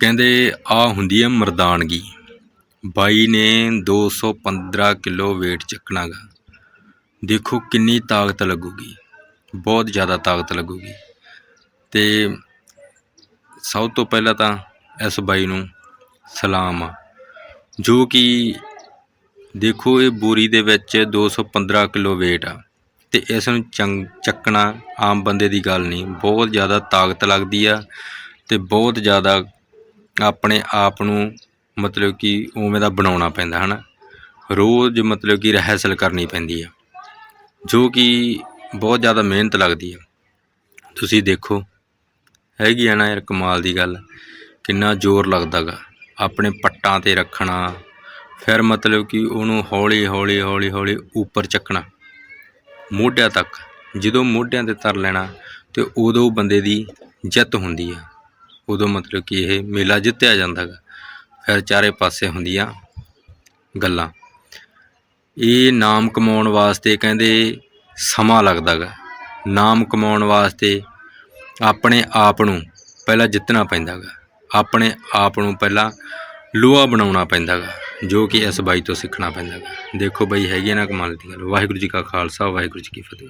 ਕਹਿੰਦੇ ਆ ਹੁੰਦੀ ਹੈ ਮਰਦਾਨਗੀ। ਬਾਈ ਨੇ 215 ਕਿਲੋ weight ਚੱਕਣਾ ਗਾ ਦੇਖੋ ਕਿੰਨੀ ਤਾਕਤ ਲੱਗੂਗੀ, ਬਹੁਤ ਜ਼ਿਆਦਾ ਤਾਕਤ ਲੱਗੂਗੀ। ਤੇ ਸਭ ਤੋਂ ਪਹਿਲਾਂ ਤਾਂ ਇਸ ਬਾਈ ਨੂੰ ਸਲਾਮ ਆ। ਜੋ ਕਿ ਦੇਖੋ ਇਹ ਬੋਰੀ ਦੇ ਵਿੱਚ 215 ਕਿਲੋ weight ਆ। ਤੇ ਇਸ ਨੂੰ ਚੰਗ, ਚੱਕਣਾ ਆਮ ਬੰਦੇ ਦੀ ਗੱਲ ਨਹੀਂ, ਬਹੁਤ ਜ਼ਿਆਦਾ ਤਾਕਤ ਲੱਗਦੀ ਆ ਤੇ ਬਹੁਤ ਜ਼ਿਆਦਾ ਆਪਣੇ ਆਪ ਨੂੰ ਮਤਲਬ ਕਿ ਉਵੇਂ ਦਾ ਬਣਾਉਣਾ ਪੈਂਦਾ ਹੈ ਨਾ ਰੋਜ਼ ਮਤਲਬ ਕਿ ਰਹਿਸਲ ਕਰਨੀ ਪੈਂਦੀ ਆ, ਜੋ ਕਿ ਬਹੁਤ ਜ਼ਿਆਦਾ ਮਿਹਨਤ ਲੱਗਦੀ ਆ। ਤੁਸੀਂ ਦੇਖੋ, ਹੈਗੀ ਆ ਨਾ ਯਾਰ ਕਮਾਲ ਦੀ ਗੱਲ, ਕਿੰਨਾ ਜ਼ੋਰ ਲੱਗਦਾਗਾ ਆਪਣੇ ਪੱਟਾਂ ਤੇ ਰੱਖਣਾ, ਫਿਰ ਮਤਲਬ ਕਿ ਉਹਨੂੰ ਹੌਲੀ ਹੌਲੀ ਹੌਲੀ ਹੌਲੀ ਉੱਪਰ ਚੱਕਣਾ। ਮੋਢਿਆਂ ਤੱਕ, ਜਦੋਂ ਮੋਢਿਆਂ ਤੇ ਤਰ ਲੈਣਾ, ਤੇ ਉਦੋਂ ਬੰਦੇ ਦੀ ਜਿੱਤ ਹੁੰਦੀ ਆ। ਉਦੋਂ ਮਤਲਬ ਕਿ ਇਹ ਮੇਲਾ ਜਿੱਤਿਆ ਜਾਂਦਾ ਗਾ। ਫਿਰ ਚਾਰੇ ਪਾਸੇ ਹੁੰਦੀਆਂ ਗੱਲਾਂ। ਇਹ ਨਾਮ ਕਮਾਉਣ ਵਾਸਤੇ ਕਹਿੰਦੇ ਸਮਾਂ ਲੱਗਦਾ ਗਾ। ਨਾਮ ਕਮਾਉਣ ਵਾਸਤੇ ਆਪਣੇ ਆਪ ਨੂੰ ਪਹਿਲਾਂ ਜਿੱਤਣਾ ਪੈਂਦਾ ਗਾ। ਆਪਣੇ ਆਪ ਨੂੰ ਪਹਿਲਾਂ ਲੋਹਾ ਬਣਾਉਣਾ ਪੈਂਦਾ ਗਾ, ਜੋ ਕਿ ਇਸ ਬਾਈ ਤੋਂ ਸਿੱਖਣਾ ਪੈਂਦਾ ਗਾ। ਦੇਖੋ ਬਾਈ ਹੈਗੀ ਆ ਨਾ ਕਮਾਲ ਦੀ ਗੱਲ ਵਾਹਿਗੁਰੂ ਜੀ ਕਾ ਖਾਲਸਾ, ਵਾਹਿਗੁਰੂ ਜੀ ਕੀ ਫਤਿਹ।